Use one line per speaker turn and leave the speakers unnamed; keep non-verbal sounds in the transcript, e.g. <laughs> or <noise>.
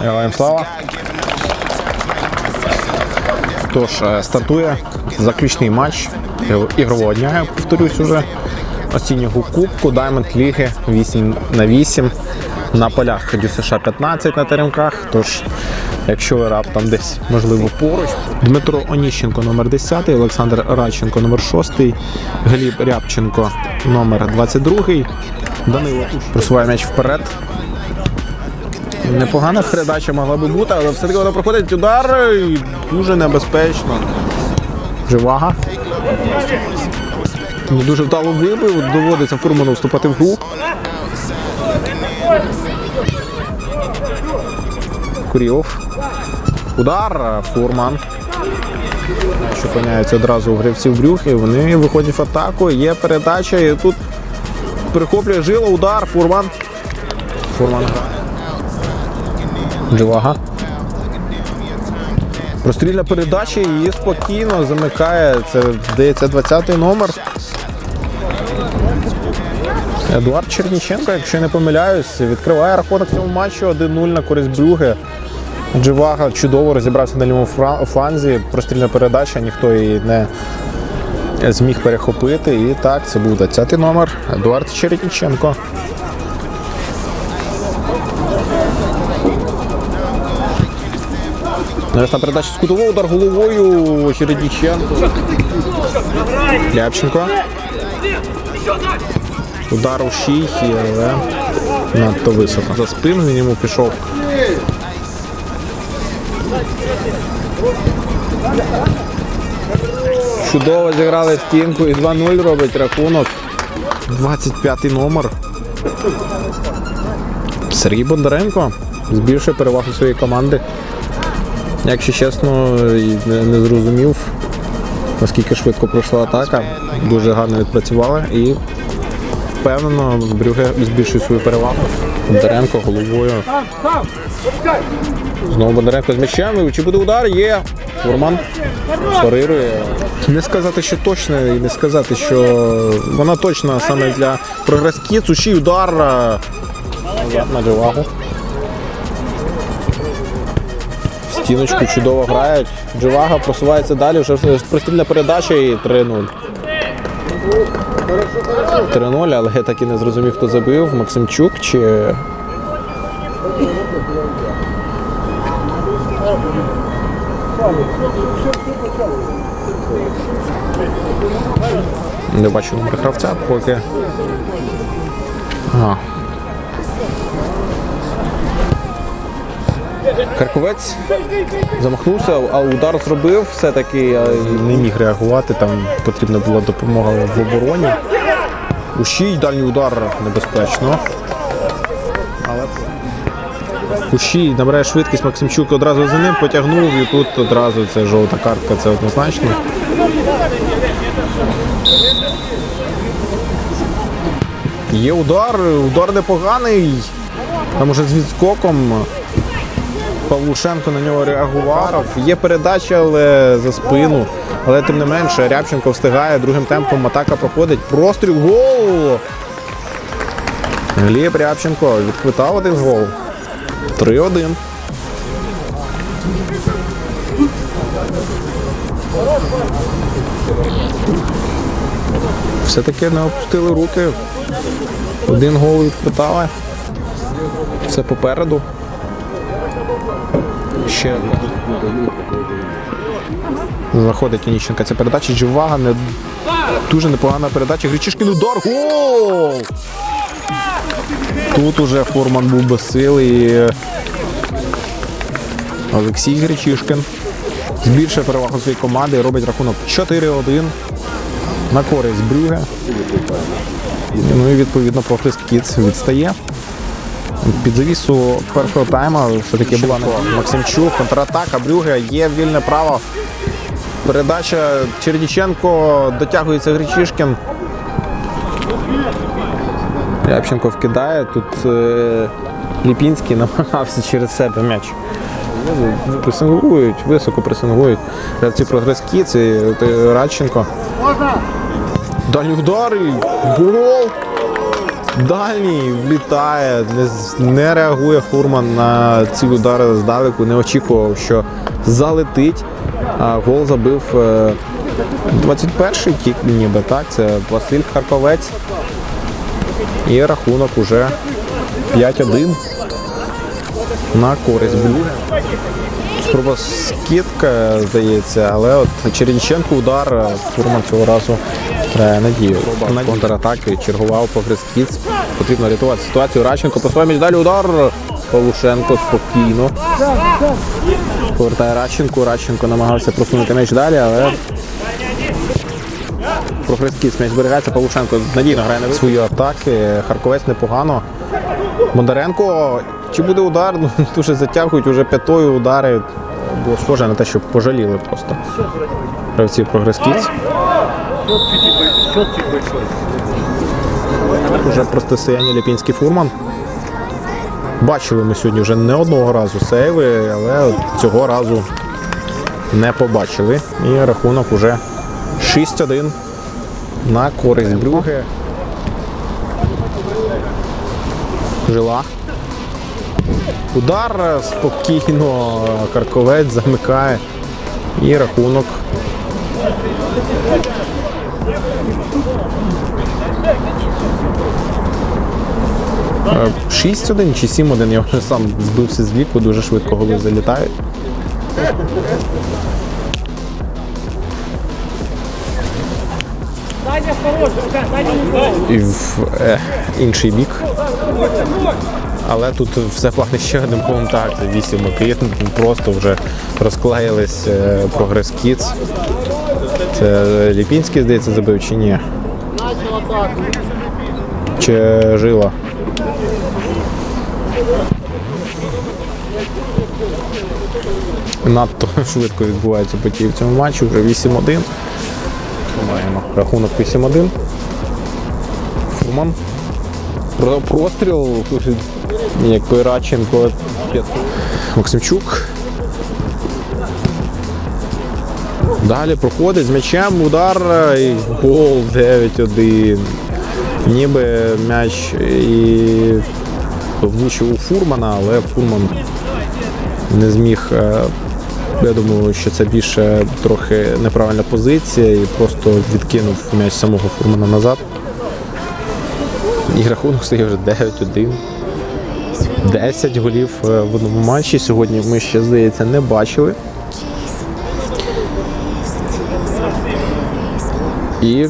Героям слава. Тож, е, стартує заключний матч ігрового дня, я повторюсь уже. Осіннього кубку Diamond Ліги 8 на 8 на полях ДЮСШ 15 на теремках. Тож, якщо ви раптом десь можливо поруч, Дмитро Оніщенко номер 10, Олександр Радченко номер 6, Гліб Рябченко номер 22, Данило просуває м'яч вперед. Непогана передача могла би бути, але все-таки вона проходить удар і дуже небезпечно. Живага. Не дуже вдало вибив, доводиться фурману вступати в гру. Курілов. Удар, фурман. Що одразу у гравців брюхи. Вони виходять в атаку. Є передача і тут перехоплює жило, удар, фурман. Фурман грає. Дживага. Прострільна передача і спокійно замикає. Це, здається, 20-й номер. Едуард Черніченко, якщо не помиляюсь, відкриває рахунок цьому матчі 1-0 на користь Брюги. Дживага чудово розібрався на лівому фланзі. Прострільна передача, ніхто її не зміг перехопити. І так, це був 20-й номер Едуард Черніченко. Навесна передача з кутового удар головою Чередніченко. Ляпченко. Удар у шийки, але надто високо. За спину він йому пішов. Чудово зіграли стінку і 2-0 робить рахунок. 25-й номер. Сергій Бондаренко збільшує перевагу своєї команди. Якщо чесно, не, зрозумів, наскільки швидко пройшла атака. Дуже гарно відпрацювали і впевнено Брюге збільшує свою перевагу. Бондаренко головою. Знову Бондаренко з м'ячем. Чи буде удар? Є. Фурман парирує. Не сказати, що точно, і не сказати, що вона точна саме для прогрес Суші удар е, назад на Дживагу. Стіночку чудово грають. Дживага просувається далі, вже прострільна передача і 3-0. 3-0, але я так і не зрозумів, хто забив. Максимчук чи. Не бачу номер гравця, поки. Ага. Харковець замахнувся, а удар зробив все-таки не міг реагувати. Там потрібна була допомога в обороні. Ущій, дальній удар небезпечно. Ущій набирає швидкість Максимчук одразу за ним потягнув і тут одразу це жовта картка, це однозначно. Є удар, удар непоганий. Там уже з відскоком. Павлушенко на нього реагував. Є передача, але за спину. Але тим не менше, Рябченко встигає другим темпом. Атака проходить. Простріл гол. Гліб Рябченко відквитав один гол. 3-1. Все-таки не опустили руки. Один гол відквитали. Все попереду. Ще заходить Оніщенка. Ця передача Дживага. Не... Дуже непогана передача. Гречишкін удар. Гол! Тут уже Фурман був без сили. І... Олексій Гречишкін збільшує перевагу своєї команди і робить рахунок 4-1 на користь Брюге. Ну і відповідно Прогрес Кіц відстає. Під завісу першого тайма все-таки була не Максимчук, контратака, Брюге, є вільне право. Передача Черніченко дотягується Гречишкін. Рябченко вкидає. Тут е, Ліпінський <laughs> намагався через себе м'яч. Пресингують, високо пресингують. Гравці прогрес Кіц і е, Радченко. Дальній удар і гол. Дальній влітає, не, реагує Фурман на ці удари здалеку, не очікував, що залетить. А гол забив е, 21-й кік, ніби так. Це Василь Харковець. І рахунок уже 5-1 на користь Блю. Спроба скидка, здається, але от Черніченко удар е, Фурман цього разу грає надію. На контратаки чергував по Грискіц. Потрібно рятувати ситуацію. Раченко посилає між далі удар. Павлушенко спокійно. Повертає Радченко. Радченко намагався просунути м'яч далі, але про Грискіц м'яч зберігається. Павлушенко надійно грає на свої атаки. Харковець непогано. Бондаренко, чи буде удар? Ну, <laughs> дуже затягують уже п'ятою удари. Було схоже на те, що пожаліли просто гравці прогрескіць. Уже протистояння Ліпінський фурман. Бачили ми сьогодні вже не одного разу сейви, але цього разу не побачили. І рахунок уже 6-1 на користь Брюге. Жила. Удар е, спокійно Карковець замикає. І рахунок. Шість 1 чи 7-1, я вже сам збився з віку, дуже швидко голи залітають. І в е, інший бік. Але тут все платить ще одним голом. Так, це 8 просто вже розклеїлись е, прогрес Кіц. Це Ліпінський, здається, забив чи ні? Чи жила? Надто <laughs> швидко відбуваються події в цьому матчі, вже 8-1. Маємо рахунок 8-1. Фурман. Про- Простріл, якби Радченко. Максимчук. Далі проходить з м'ячем, удар і гол 9-1. Ніби м'яч і влучив у Фурмана, але Фурман не зміг. Я думаю, що це більше трохи неправильна позиція і просто відкинув м'яч самого Фурмана назад. І рахунок стає вже 9-1. 10 голів е, в одному матчі. Сьогодні ми ще, здається, не бачили. І